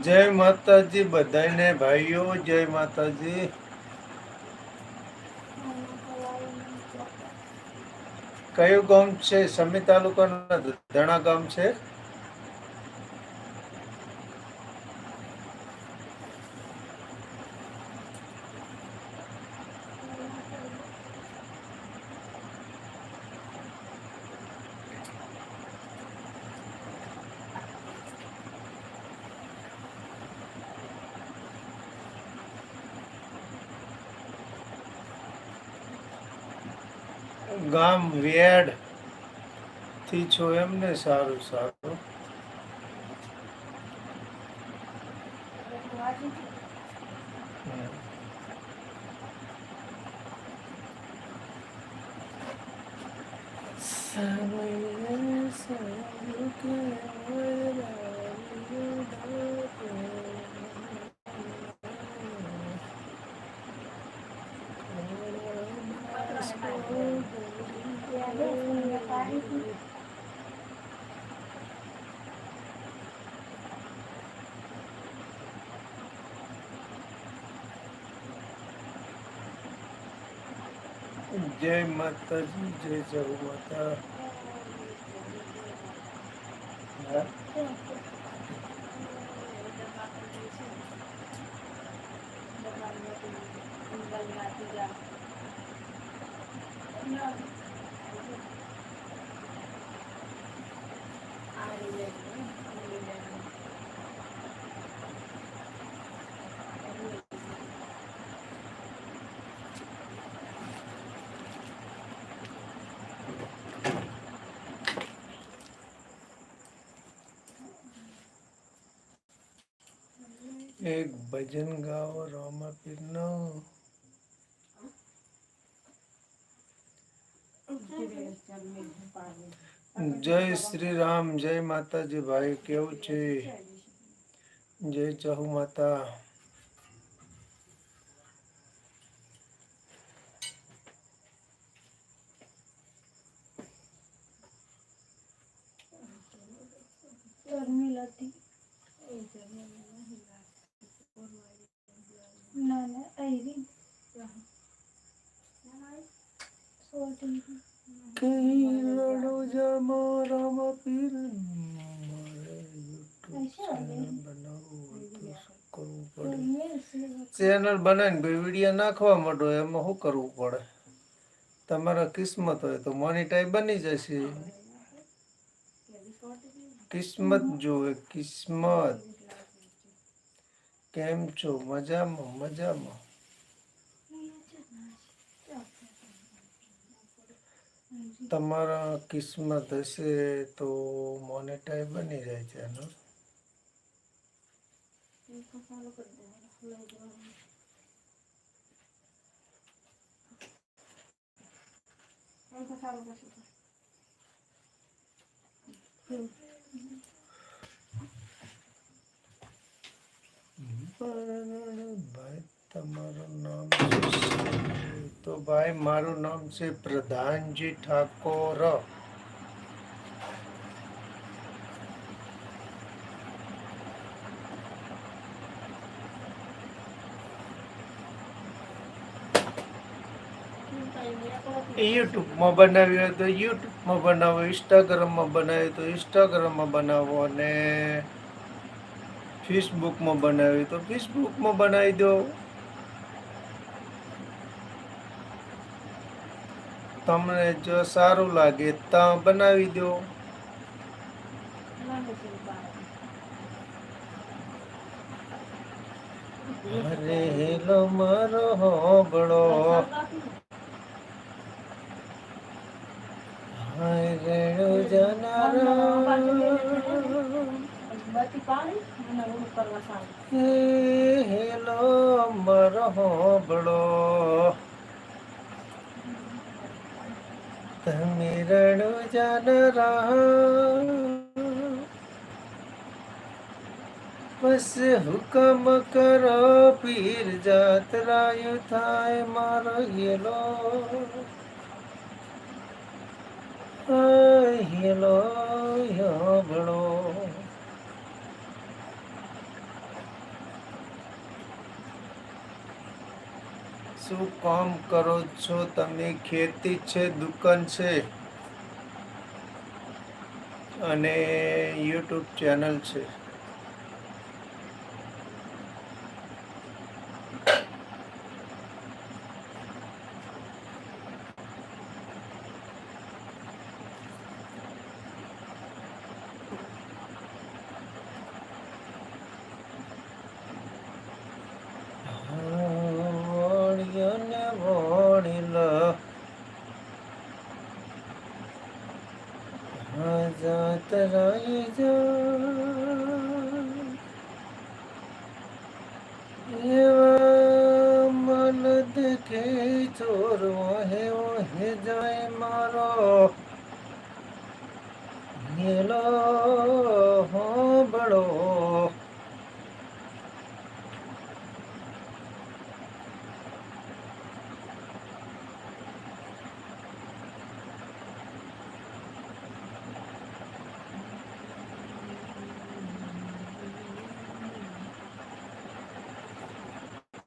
જય માતાજી બધાને ભાઈઓ જય માતાજી. કયું ગામ છે? સમી તાલુકાનું ધણા ગામ છે? ગામ વેડથી છો એમને સારું સારું. જય માતાજી જય જય માતા હા? એક ભજન ગાઓ રામાપીર નો જય શ્રી રામ જય માતાજી ભાઈ કેવું છે જય ચહુ માતા ગરમી હતી ના ના આવી ચેનલ બનાવીને ભાઈ વીડિયો નાખવા માંડો, એમાં શું કરવું પડે? તમારા કિસ્મત હોય તો મોનિટાઈ બની જશે. કિસ્મત જોવે, કિસ્મત. કેમ છો? મજામાં મજામાં. તમારા કિસ્મત હશે તો મોનેટાઈ બની જાય ચેનલ ભાઈ તમારું નામ શું છે? તો ભાઈ મારું નામ છે પ્રધાનજી ઠાકોર યુટ્યુબમાં બનાવી હોય તો યુટ્યુબમાં બનાવો ઇન્સ્ટાગ્રામમાં બનાવી તો ઇન્સ્ટાગ્રામમાં બનાવો અને ફેસબુકમાં બનાવી તો ફેસબુકમાં બનાવી દો. તમને જો સારું લાગે ત્યાં બનાવી દો. અરે હેલો, મારો હોબળો હાય રેણુ જનારા હેલો, મારો હોબળો. તમે રણુ જન બસ હુકમ કરો, પીર જાતરાયુ થાય મારો હેલો. હેલો, હોબળો. શું કામ કરો છો? તમે ખેતી છે દુકાન છે? અને યુટ્યુબ ચેનલ છે. જાત રહી જા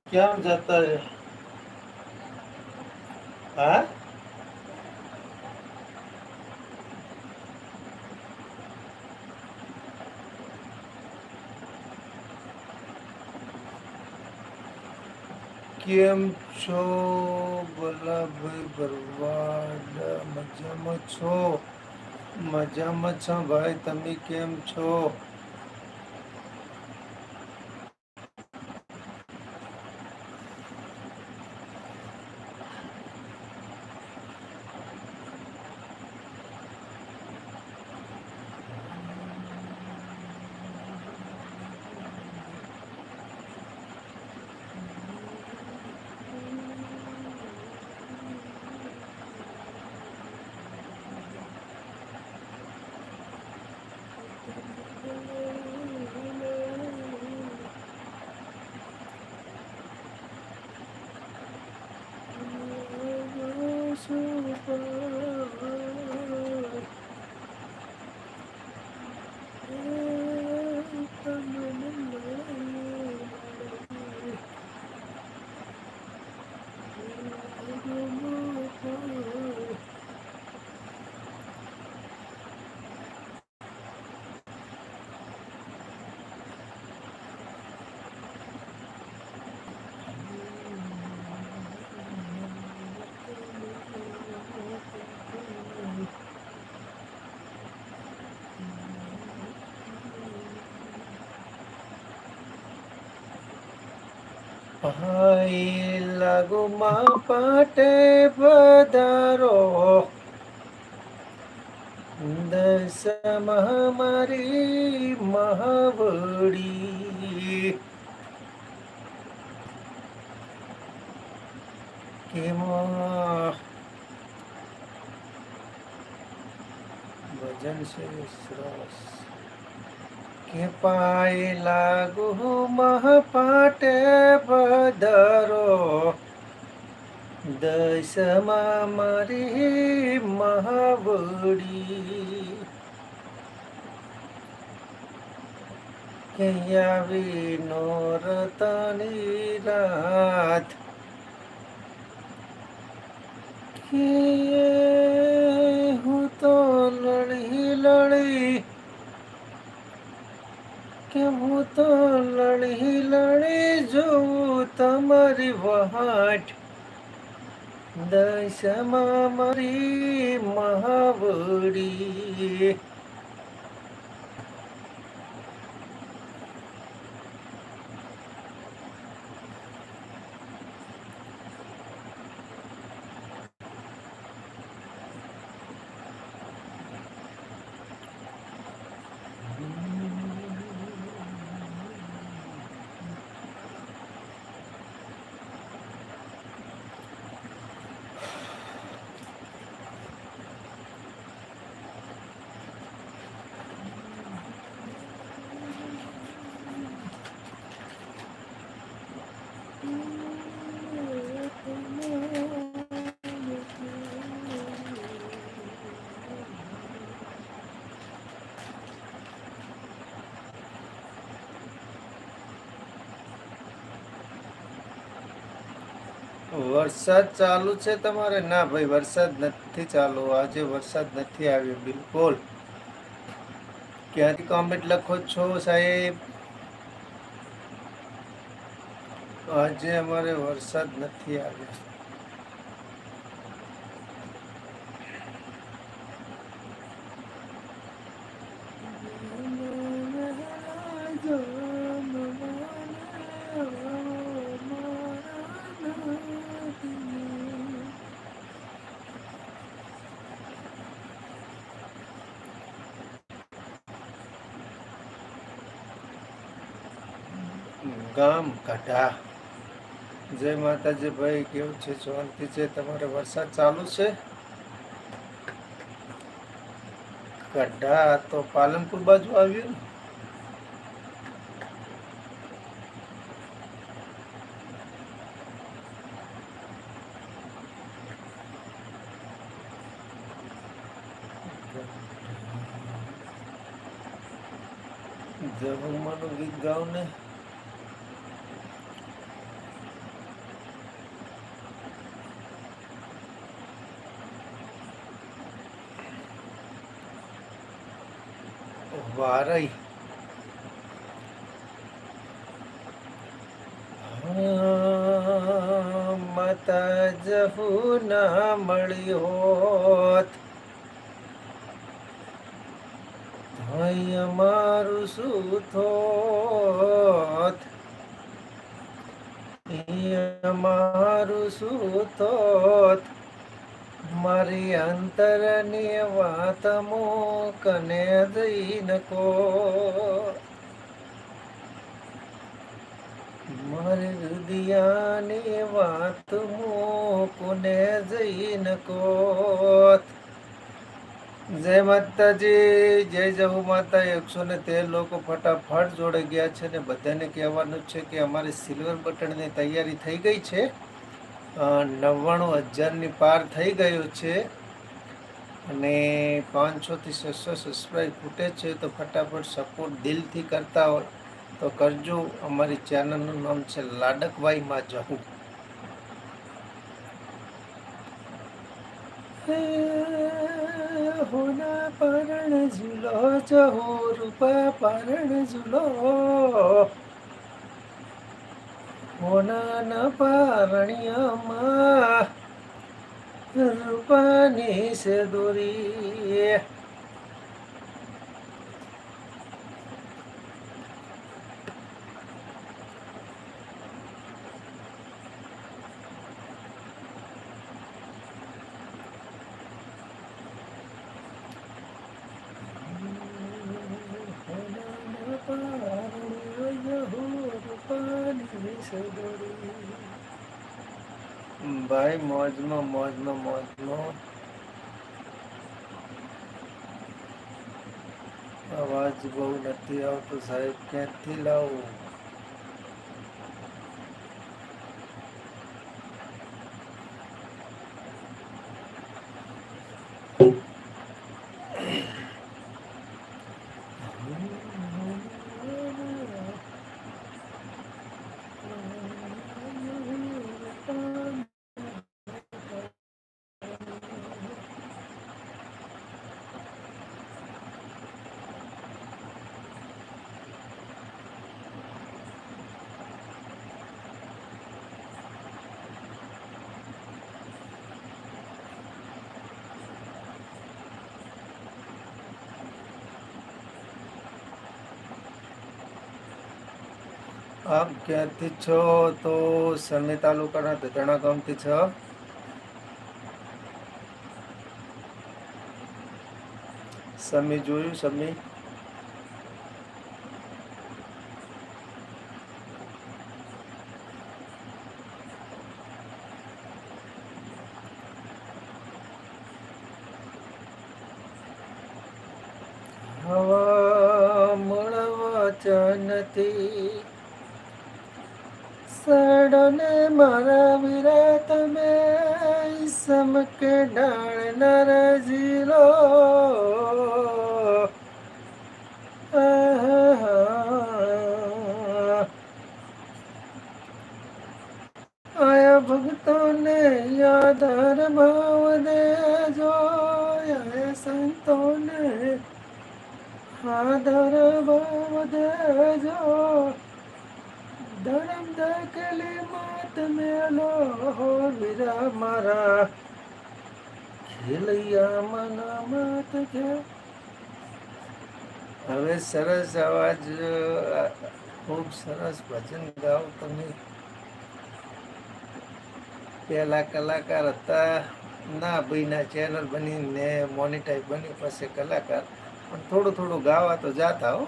क्या जाता है हाँ કેમ છો ભલાભાઈ ભરવાડ મજામાં છો મજામાં છો ભાઈ તમે કેમ છો ભાઈ લાગુમાં પાટે પધારો. દસ મહામારી મહાવડી કેમાં? ભજન છે સરસ. કે પાય લાગુ મહાપાટે પધારો. દસમાં મારી મહાવડી. કે નો રતની રાત. કે હું તો લડી લડી કે હું તો લણી લણી જોઉં તમારી વહાટ. દશમાં મારી મહાવડી વરસાદ ચાલુ છે તમારે? ના ભાઈ, વરસાદ નથી ચાલુ. આજે વરસાદ નથી આવ્યો, બિલકુલ. ક્યાંથી કોમેન્ટ લખો છો સાહેબ? આજે અમારે વરસાદ નથી આવ્યો. ગામ કાઢા. જય માતાજી ભાઈ, કેવું છે? શાંતિ છે? તમારે વરસાદ ચાલુ છે? ગઢા તો પાલનપુર બાજુ આવ્યું. ને જહુમાનું ગીત ગાવ ને વારઈ હા, માતા જહુ ના મળી હોત. ભાઈ મારું શું થોત? મારું શું થોત? મારી અંતરની વાત કને જઈને કો મારી હૃદયાની વાત કોને જઈને કોત જય માતાજી, જય જહુ માતા. એકસો ને તેર લોકો ફટાફટ જોડે ગયા છે ને બધાને કહેવાનું છે કે અમારી સિલ્વર બટનની તૈયારી થઈ ગઈ છે. નવ્વાણું હજારની પાર થઈ ગયો છે અને પાંચસોથી છસો સબસ્ક્રાઈબ ખૂટે છે તો ફટાફટ સપોર્ટ દિલથી કરતા હોય તો કરજો, અમારી ચેનલનું નામ છે લાડકભાઈમાં જવું હોના પરણ ઝૂલો, જહો રૂપા પરણ ઝૂલો. હોનાના પારણિયામાં રૂપાની છે દોરી હોનાના પારણિયા જહો રૂપાની છે દોરી ભાઈ મોજમાં મોજમાં મોજમાં અવાજ બહુ નથી આવતો સાહેબ ક્યાંથી લાવું? આપ ક્યાંથી છો? તો સમી તાલુકાના દધણા ગામથી છો. સમી જોયું સમી હવા મળવા નથી સડને મારા વીરા તમે સમકે ડાળ નરજીલો. આયા ભક્તોને યાદર ભાવ દેજો. આયા સંતોને આદર ભાવ દેજો. ધરમ દકલી માત મેલો વીરા મારા. ખેલૈયા મના હવે સરસ અવાજ ખૂબ સરસ ભજન ગાઓ તમે. પહેલા કલાકાર હતા, ના ભાઈના ચેનલ બની ને મોનિટાઈઝ બની પછી કલાકાર. પણ થોડું થોડું ગાવા તો જાતા હો.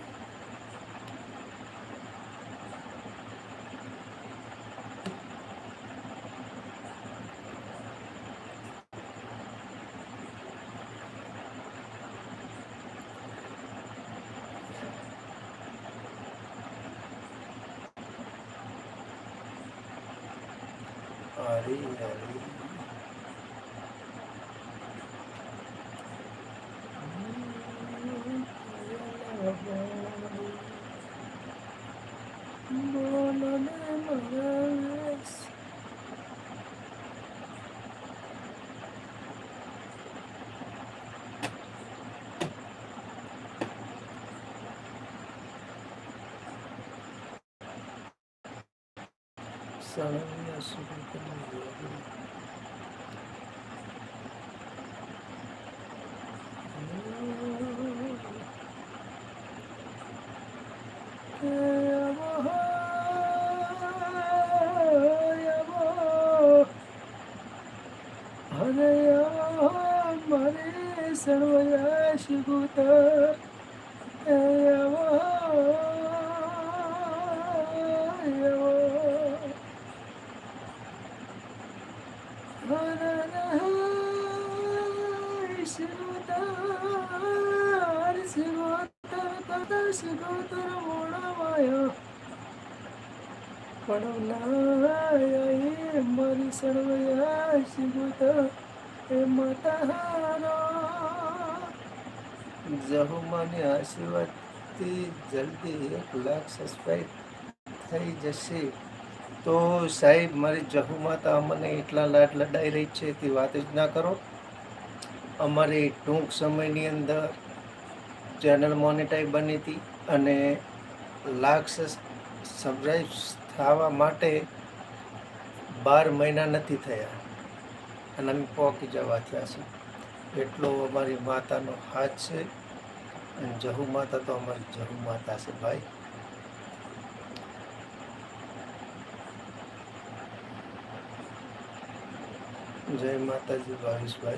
小龙女要喜欢跟你 પડવલાય મારી સળવયા શિગુત એ મતહારો મને આશીર્વાદથી જલ્દી એક લાખ સબસ્ક્રાઈબ થઈ જશે. તો સાહેબ, મારી જહુ માતા અમને એટલા લાડ લડાઈ રહી છે, તે વાત જ ના કરો. અમારી ટૂંક સમયની અંદર ચેનલ મોનેટાઈ બની હતી અને લાખ સબસ્ક્રાઈબ થવા માટે બાર મહિના નથી થયા. અને અમે પહોંચી જવા થયા છે એટલો અમારી માતાનો હાથ છે. અને જહુ માતા તો અમારી જહુ માતા છે ભાઈ. જય માતાજી ભાવેશભાઈ.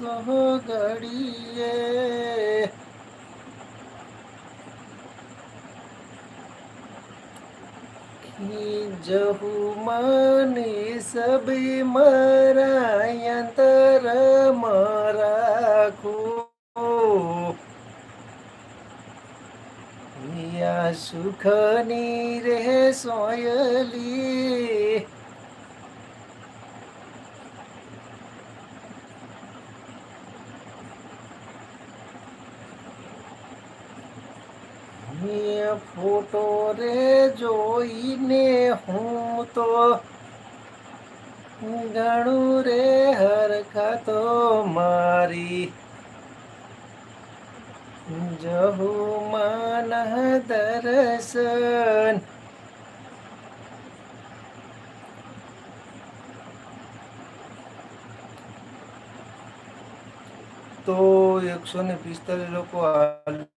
કાળના ઘડીએ જહુ માની સબી મારા યંતર મરાખો. સુખની રહે સોયલી. જોઈને હું તો ઘણું રે હરખતો મારી. જહુ માન દર્શન તો એકસો ને પિસ્તાલીસ લોકો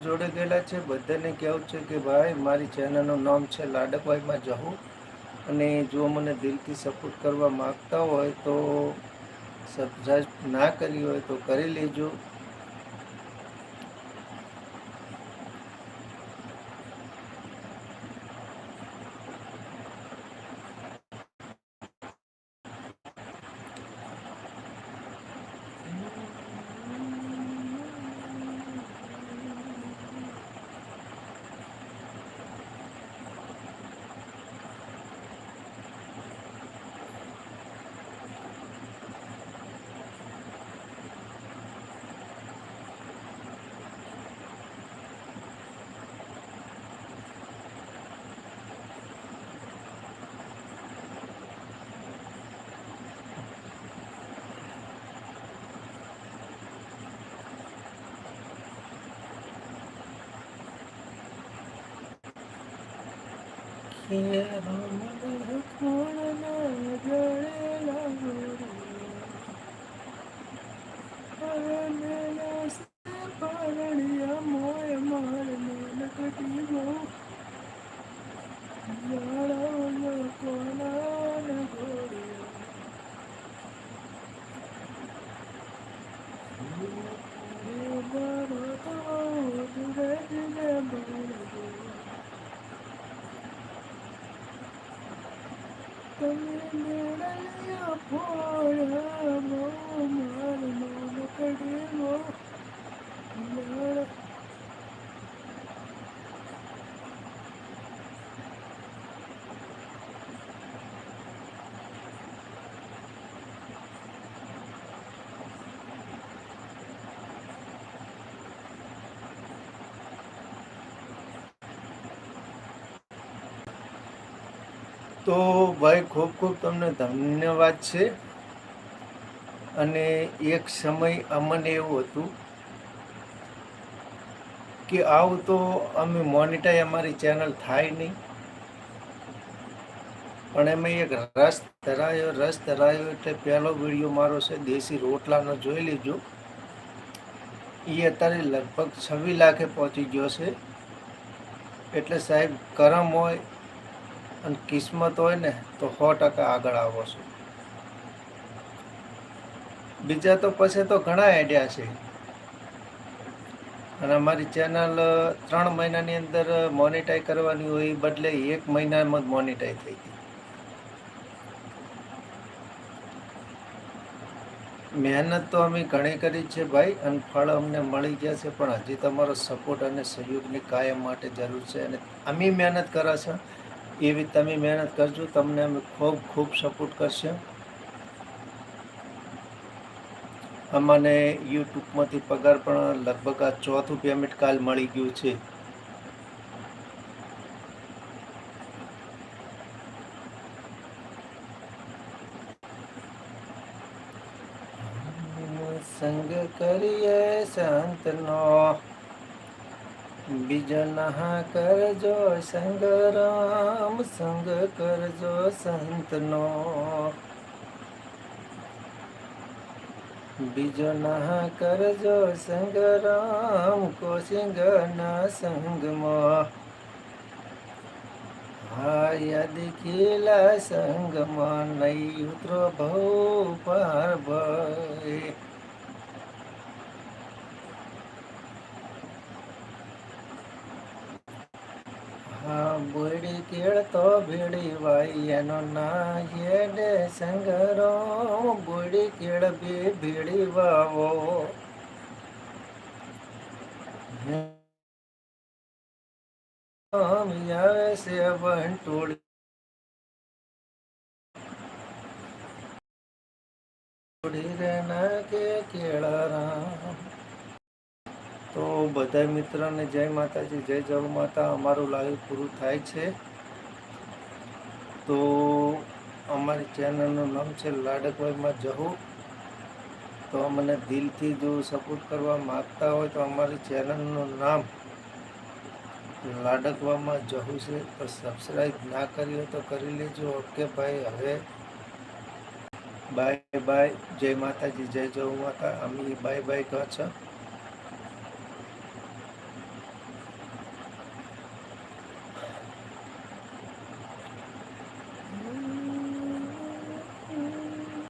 જોડે ગયેલા છે. બધાને કહેવું છે કે ભાઈ, મારી ચેનલનું નામ છે લાડકભાઈમાં જવું અને જો મને દિલથી સપોર્ટ કરવા માગતા હોય તો સબસ્ક્રાઈબ ના કરી હોય તો કરી લેજો. કે રમણ ખૂણના જળેલા તો ભાઈ, ખૂબ ખૂબ તમને ધન્યવાદ છે. અને એક સમય અમને એવું હતું કે આવું તો અમે મોનિટાઈ અમારી ચેનલ થાય નહીં. પણ એમાં એક રસ ધરાયો રસ ધરાયો એટલે પહેલો વીડિયો મારો છે, દેશી રોટલાનો જોઈ લેજો. એ અત્યારે લગભગ છવ્વીસ લાખે પહોંચી ગયો છે. એટલે સાહેબ, કરમ હોય અને કિસ્મત હોય ને તો સો ટકા આગળ આવો છો. બીજા તો પછી તો ઘણા આઈડિયા છે. અને અમારી ચેનલ ત્રણ મહિનાની અંદર મોનિટાઈ કરવાની હોય બદલે એક મહિનામાં જ મોનિટાઈ થઈ ગઈ. મહેનત તો અમે ઘણી કરી છે ભાઈ અને ફળ અમને મળી ગયા છે પણ હજી તમારો સપોર્ટ અને સહયોગની કાયમ માટે જરૂર છે અને અમે મહેનત કરા છે. એવી તમે મહેનત કરજો, તમને અમે ખૂબ ખૂબ સપોર્ટ કરશે. અમને યુટ્યુબમાંથી પગાર પણ લગભગ આ ચોથું પેમેન્ટ કાલ મળી ગયું છે. સંગ કરીએ સંતનો બીજો નહા કરજો, સંગ રામ, સંગ કરજો સંતનો. બીજો નહા કરજો સંગરામ કોસિંગના સંગમાં. હા યાદ ખીલા સંગમાં નહીં ઉતરો ભવ પાર ભય. બોડી કેળ તો ભેડી વાઈ એનો ના હેડે સંગરો. બોડી કેળ બી ભીડી વાવો. આવે છે બંટોળી રે ના કે કેળા રામ તો બધા મિત્રોને જય માતાજી, જય જય માતા. અમારું લાઈવ પૂરું થાય છે. તો અમારી ચેનલનું નામ છે લાડકભાઈમાં જવું તો અમને દિલથી જો સપોર્ટ કરવા માગતા હોય તો અમારી ચેનલનું નામ લાડકવામાં જવું છે. તો સબસ્ક્રાઈબ ના કરી હોય તો કરી લેજો. ઓકે, ભાઈ, હવે બાય બાય જય માતાજી, જય જવું માતા. અમે બાય બાય કહો છો.